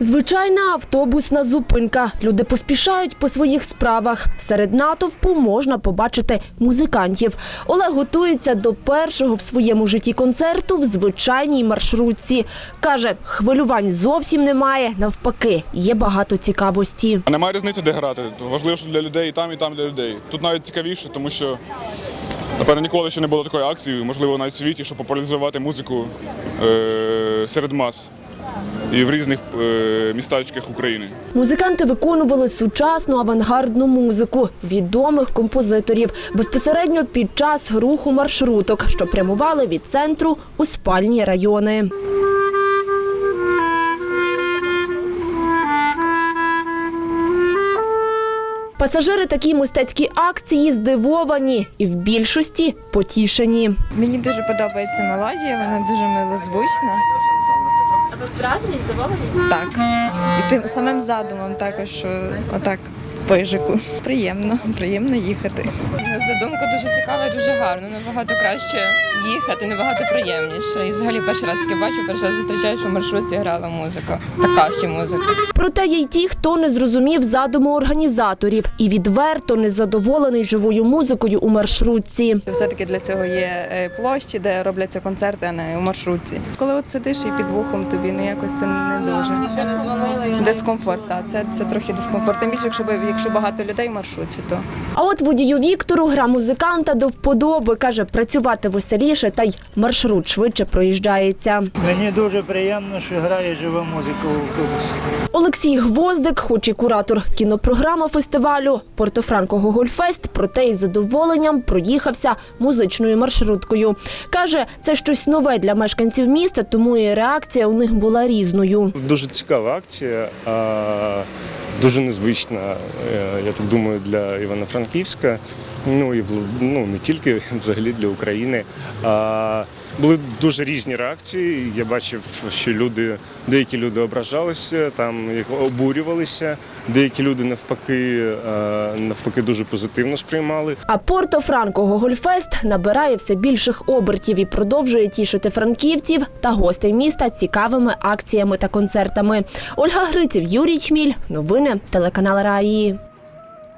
Звичайна автобусна зупинка. Люди поспішають по своїх справах. Серед натовпу можна побачити музикантів. Олег готується до першого в своєму житті концерту в звичайній маршрутці. Каже, хвилювань зовсім немає. Навпаки, є багато цікавості. Немає різниці, де грати. Важливо, що для людей і там, і там для людей. Тут навіть цікавіше, тому що напевно ніколи ще не було такої акції, можливо, навіть світі, щоб популяризувати музику е- серед мас і в різних е- містечках України. Музиканти виконували сучасну авангардну музику відомих композиторів безпосередньо під час руху маршруток, що прямували від центру у спальні райони. Пасажири такій мистецькій акції здивовані і в більшості потішені. Мені дуже подобається мелодія, вона дуже милозвучна. Вражені, здивовані? Так. І тим самим задумом також, що отак пижику. Приємно, приємно їхати. Задумка дуже цікава і дуже гарна. Набагато краще їхати, набагато приємніше. І взагалі перший раз таке бачу, перший раз зустрічаю, що в маршрутці грала музика. Така ще музика. Проте є й ті, хто не зрозумів задуму організаторів і відверто незадоволений живою музикою у маршрутці. Все-таки для цього є е, площі, де робляться концерти, а не у маршрутці. Коли от сидиш і під вухом тобі, ну якось це не дуже. Дискомфорт, так, це, це трохи дискомфорт. Тим більше, якщо, би- якщо багато людей в маршрутці, то А от водію Віктору гра музиканта до вподоби каже, працювати веселіше, та й маршрут швидше проїжджається. Мені дуже приємно, що грає жива музика в автобусі. Олексій Гвоздик, хоч і куратор кінопрограми фестивалю Портофранко Гогольфест, проте із задоволенням проїхався музичною маршруткою. Каже, це щось нове для мешканців міста, тому і реакція у них була різною. Дуже цікава акція, а, дуже незвична, я так думаю, для Івано-Франківська. Ну і ну, не тільки взагалі для України. А, були дуже різні реакції. Я бачив, що люди, деякі люди ображалися, там обурювалися, деякі люди навпаки, навпаки дуже позитивно сприймали. А Порто-Франко Гогольфест набирає все більших обертів і продовжує тішити франківців та гостей міста цікавими акціями та концертами. Ольга Гриців, Юрій Чміль. Новини телеканал Раї.